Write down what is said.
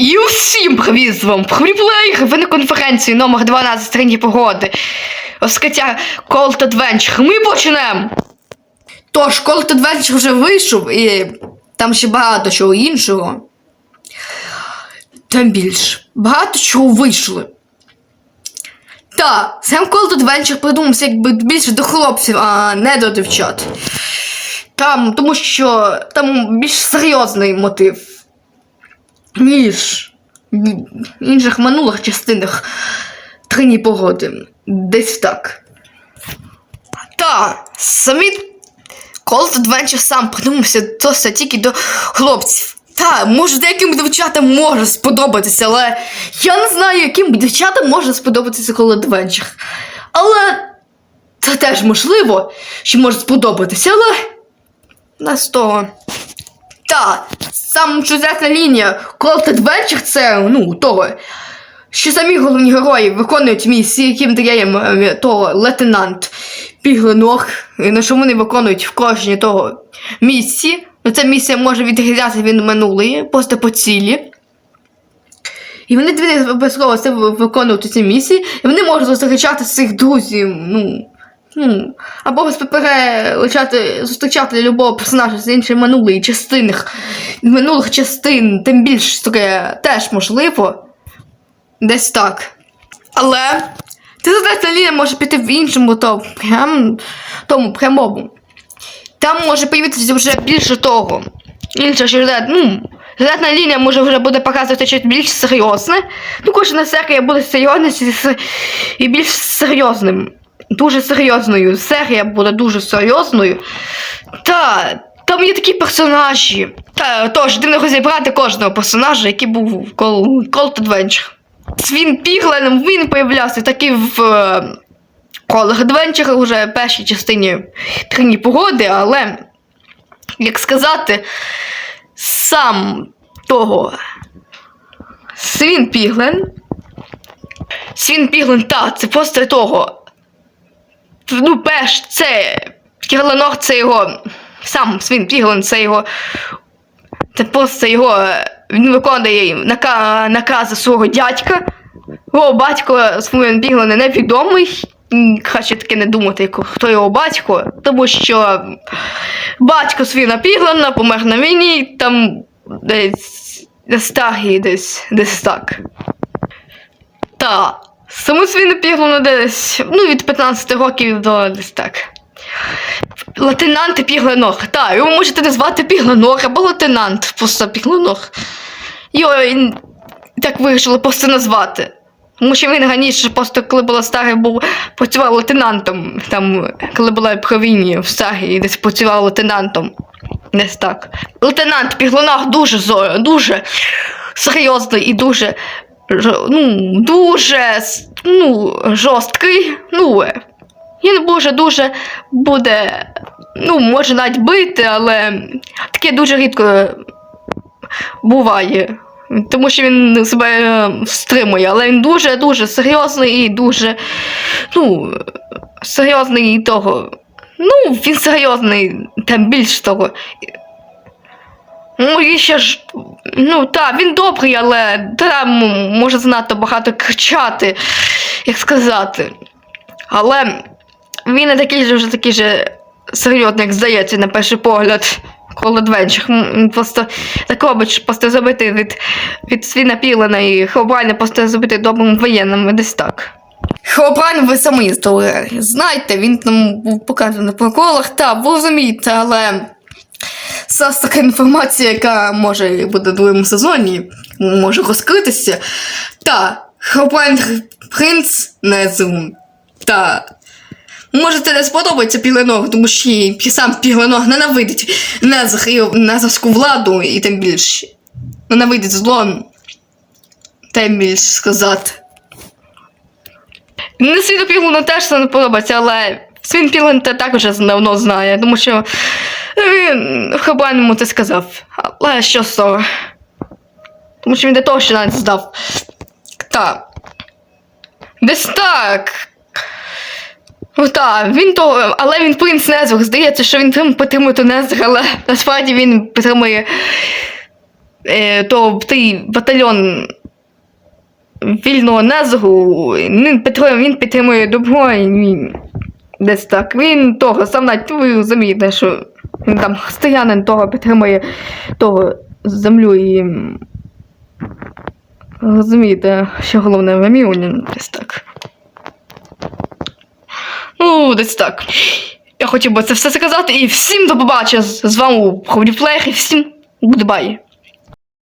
І усім привіт з вами Фріплеєр, ви на конференції номер 12 стрині погоди. Розкриття Cold Adventure. Ми почнемо! Тож, Cold Adventure вже вийшов, і там ще багато чого іншого. Тим більше. Багато чого вийшло. Та, сам Cold Adventure придумався якби більше до хлопців, а не до дівчат. Там, тому що там більш серйозний мотив ніж в інших минулих частинах трині погоди. Десь так. Та, самі Cold Adventure сам придумався досить тільки до хлопців. Та, може, деяким дівчатам може сподобатися, але я не знаю, яким дівчатам може сподобатися Cold Adventure. Але це теж можливо, що може сподобатися, але з того. Та, сам сюжетна лінія Cold Adventure це, ну, того, що самі головні герої виконують місії, яким дає е, того лейтенант Піглиног, і на що вони виконують в кожній того місії. Ну, ця місія може відрізнятися від минулої, просто по цілі. І вони обов'язково виконують ці місії, і вони можуть зустрічати своїх друзів, ну. Ну, або перелучати, зустрічати любого персонажа з іншої минулої частини, минулих частин, тим більш таке теж можливо. Десь так. Але ти задати лінія може піти в іншому то, прям, тому прямому. Там може появитися вже більше того. Інша сюжет, ну, сюжетна лінія може вже буде показувати щось більш серйозне. Ну, кожна серія буде серйозніше і більш серйозним дуже серйозною. Серія буде дуже серйозною. Та там є такі персонажі. Та тож не розібрати кожного персонажа, який був в Cold Adventure. Свін Піглен, він появлявся такий в е, Call Adventure уже в першій частині Трині погоди, але, як сказати, сам того Свін Піглен. Свін Піглен, та, це просто того ну, перш, це Кірланор, це його. Сам Свін Піглен, це його. Це просто його. Він виконує нака, накази свого дядька. Його батько Свін Піглен невідомий. Краще таки не думати, хто його батько, тому що батько Свіна Піглена помер на війні, там десь старий десь десь так. Та. Саму свину піглону десь ну, від 15 років до десь так. Лейтенант Піглиног. Так, його можете назвати Піглиног або лейтенант просто Піглиног. Його так вирішили просто назвати. Тому що він раніше, просто коли була старий, був працював лейтенантом. Там, коли була при війні в старій, десь працював лейтенантом. Десь так. Лейтенант Піглиног дуже дуже серйозний і дуже ну, дуже ну, жорсткий. Ну, він дуже дуже буде, ну, може навіть бити, але таке дуже рідко буває. Тому що він себе стримує, але він дуже-дуже серйозний і дуже, ну, серйозний і того. Ну, він серйозний, там більш того. Ну, і ще ж, ну так, він добрий, але там може занадто багато кричати, як сказати. Але він не такий же вже такий же серйозний, як здається, на перший погляд. Cold просто так робить, просто зробити від, від свіна Пілена і просто зробити добрим воєнним, десь так. Хеобрайн ви самі знаєте, він там був показаний на проколах, так, ви розумієте, але. Це така інформація, яка може буде в другому сезоні, може розкритися. Та Хопайн принц Незум. Та. Може, це не сподобається Піленог, тому що сам Піленог ненавидить незарську владу і тим більше. Ненавидить зло. Тим більше сказати. Не світу Пілена теж це не подобається, але Свін Пілен це також давно знає, тому що він Хабан йому це сказав. Але що з того? Тому що він до того, що навіть здав. Так. Десь так. Ну він то, але він принц Незвик. Здається, що він підтримує то Незвик, але насправді він підтримує е, то той батальйон вільного незгу, він підтримує, він підтримує добро, і він десь так. Він того, сам навіть розумієте, що там християнин того підтримує того землю і. Розумієте, що головне в Еміоні, десь так. Ну, десь так. Я хотів би це все сказати і всім до побачення. З вами був Ховліфлеєр і всім гудбай.